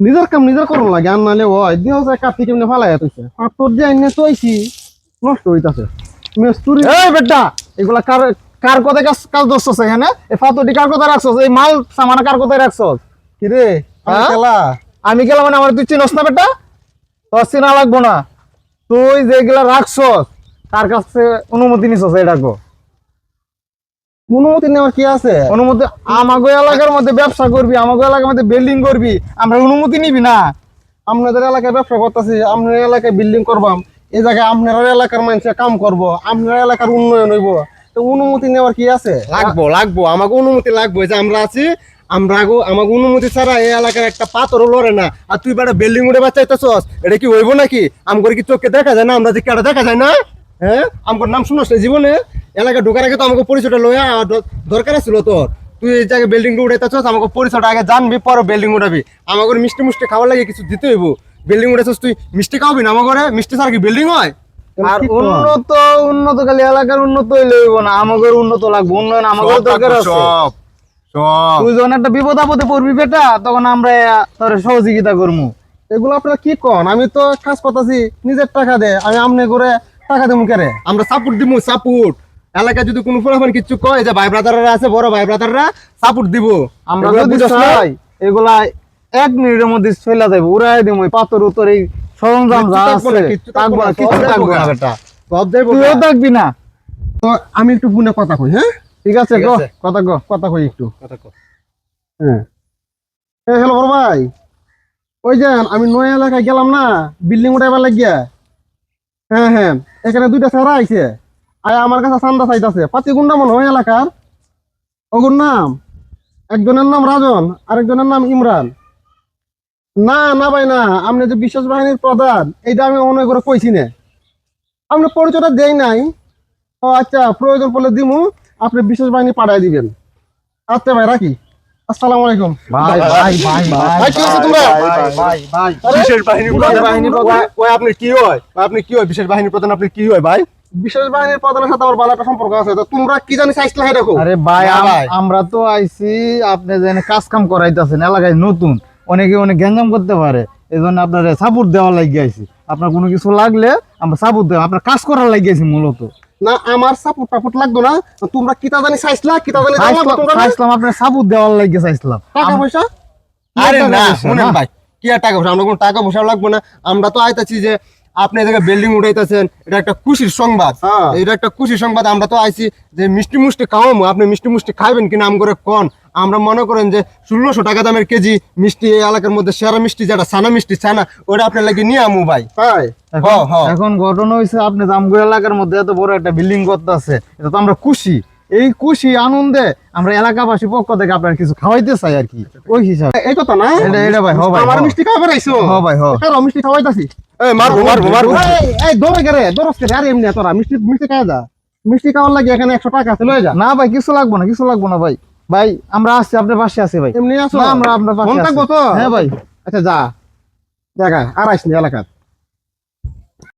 নিজের কাম নিজের করুন লাগে আর নাহলে ওই দেহ যায় কাটি কেমনে ফালাই তুইছে? আইনে চইছি নষ্ট হইতাছে। মেস্তুরি এই বেটা এগুলা কার কার কথা কাজ কাজ দোষছ এখানে? এই ফাতোটি কার কথা রাখছস? এই মাল সামানা কার কথা রাখছস? কি রে হ্যাঁ? খেলা। আমি গেলাম মানে আমার তুই চিনস না বেটা? তোর চিনা লাগবো না। তুই যেগুলা রাখছস তার কাছে অনুমতি নিছস এটা অনুমতি নেওয়ার কি আছে? অনুমতি আমাগো এলাকার মধ্যে ব্যবসা করবি আমাগো এলাকার মধ্যে বিল্ডিং করবি আমরা অনুমতি নিবি না। আপনাদের এলাকায় ব্যবসা করতেছি আপনার এলাকায় বিল্ডিং করবাম এই জায়গায় আপনার এলাকার মানুষে কাম করব আপনার এলাকার উন্নয়ন হইব। তো অনুমতি নেওয়ার কি আছে? লাগবো লাগবো আমাকে অনুমতি লাগবো। যে আমরা আছি আমরা আগো আমাকে অনুমতি ছাড়া এই এলাকার একটা পাথরও লড়ে না। আর তুই বেটা বিল্ডিং উঠে বাচ্চাইতেছস এটা কি হইব নাকি? আমগর কি চোখে দেখা যায় না? আমরা যে কেটে দেখা যায় না? হ্যাঁ? আমগর নাম শুনস জীবনে? এলাকা ঢোকার আগে তো আমাকে পরিচয়টা লয়া দরকার ছিল তোর। তুই এই জায়গায় বিল্ডিং উঠাইতেছস আমাকে পরিচয়টা আগে জানবি পরে বিল্ডিং উঠাবি আমাকে মিষ্টি মুষ্টি খাওয়ার লাগে কিছু দিতে হইব। বিল্ডিং উঠেছস তুই মিষ্টি খাওয়াবি না আমাকে মিষ্টি ছাড়া কি বিল্ডিং হয়? আর উন্নত উন্নত খালি এলাকার উন্নত হইলে না আমাগর উন্নত লাগবে। উন্নয়ন আমাগর দরকার আছে। সব সব। তুই যখন একটা বিপদ আপদে পড়বি বেটা তখন আমরা তোর সহযোগিতা করব এগুলো আপনারা কি কন? আমি তো কাজ করতেছি নিজের টাকা দে আমি আমনে করে টাকা দেবো কেরে? আমরা সাপোর্ট দিব সাপোর্ট এলাকায় যদি কোনো ফোন কিছু কয় যে ভাই ব্রাদাররা আছে বড় ভাই ব্রাদাররা সাপোর্ট দিব। আমরা এগুলো যদি চাই এগুলা এক মিনিটের মধ্যে চলে যাবে উড়াই দিব পাথর উত্তর এই সরঞ্জাম যা আছে থাকব কিচ্ছু সব থাকব না বেটা সব যাইবো তুইও থাকবি না। তো আমি একটু বুনে কথা কই হ্যাঁ? ঠিক আছে গো কথা গো কথা কই একটু। হ্যাঁ। হ্যাঁ হ্যালো বড় ভাই। ওই যে আমি নয়া এলাকায় গেলাম না বিল্ডিং উঠাইবার লাগিয়া। হ্যাঁ হ্যাঁ। এখানে দুইটা স্যার আইছে। আয় আমার কাছে চান্দা চাইতাছে। পাতি গুন্ডা মনে হয় এলাকার? ওগুর নাম? একজনের নাম রাজন আরেকজনের নাম ইমরান। না না ভাই না আপনি যে বিশেষ বাহিনীর প্রধান এইটা আমি অনেক করে কইছি না। আপনি পরিচয়টা দেই নাই। ও আচ্ছা প্রয়োজন পড়লে দিমু আপনি বিশেষ বাহিনী পাঠাই দিবেন। আচ্ছা ভাই রাখি। আসসালামু আলাইকুম। ভাই ভাই ভাই ভাই, কি হচ্ছে তোমরা? ভাই ভাই বিশেষ বাহিনী প্রধান। আপনি কি হয়? আপনি কি হয়? বিশেষ বাহিনী প্রধান আপনি কি হয় ভাই? বিশেষ বাহিনীর প্রধানের সাথে আমার ভালো একটা সম্পর্ক আছে। তো তোমরা কি জানি চাইছিলা হ্যাঁ দেখো আরে ভাই। আমরা তো আইছি আপনি যেন কাজ কাম করাইতেছেন এলাকায় নতুন। অনেকে অনেক গ্যাঞ্জাম করতে পারে এই জন্য আপনার সাপোর্ট দেওয়া লাগিয়ে আইছি। আপনার কোনো কিছু লাগলে আমরা সাপোর্ট দেবো আপনার কাজ করার লাগিয়েছি মূলত। না আমার সাপোর্ট টাপোর্ট লাগতো না। তোমরা কিতা জানি চাইছিলা কিতা জানি চাইছিলাম আপনার সাপোর্ট দেওয়ার লাগিয়ে চাইছিলাম। টাকা পয়সা? আরে না, শুনেন ভাই কি আর টাকা পয়সা? আমরা কোনো টাকা পয়সা লাগবো না। আমরা তো আইতাছি যে আপনি জায়গায় বিল্ডিং উঠাইতেছেন এটা একটা খুশির সংবাদ। হ্যাঁ। এটা একটা খুশির সংবাদ আমরা তো আইছি যে মিষ্টি মুষ্টি খাওয়াবো আপনি মিষ্টি মুষ্টি খাইবেন কিনা আম করে কন। আমরা মনে করেন যে ষোলোশো টাকা দামের কেজি মিষ্টি এই এলাকার মধ্যে সেরা মিষ্টি যেটা সানা মিষ্টি ছানা ওটা আপনার লাগে নিয়ে আমু ভাই। এখন ঘটনা হয়েছে আপনি জামগুড় এলাকার মধ্যে এত বড় একটা বিল্ডিং করতে আছে এটা তো আমরা খুশি। এই খুশি আনন্দে আমরা এলাকাবাসী পক্ষ থেকে আপনার কিছু খাওয়াইতে চাই আর কি। ওই হিসাবে। এই কথা না? এটা এটা ভাই হ ভাই আমার মিষ্টি খাবার আইছো হ ভাই হ। মিষ্টি খাওয়াইতাছি। মারবো মারবো মারবো। এই, এই দৌড়ে গেলে দৌড়স কে আরে এমনি তোরা। মিষ্টি মিষ্টি খাওয়া যা। মিষ্টি খাওয়ার লাগে এখানে একশো টাকা আছে লয়ে যা। না ভাই কিছু লাগবো না কিছু লাগবো না ভাই। ভাই আমরা আসছি আপনার পাশে আছি ভাই। এমনি আসো আমরা আপনার পাশে থাকব তো? হ্যাঁ ভাই। আচ্ছা যা। দেখা আর এলাকার।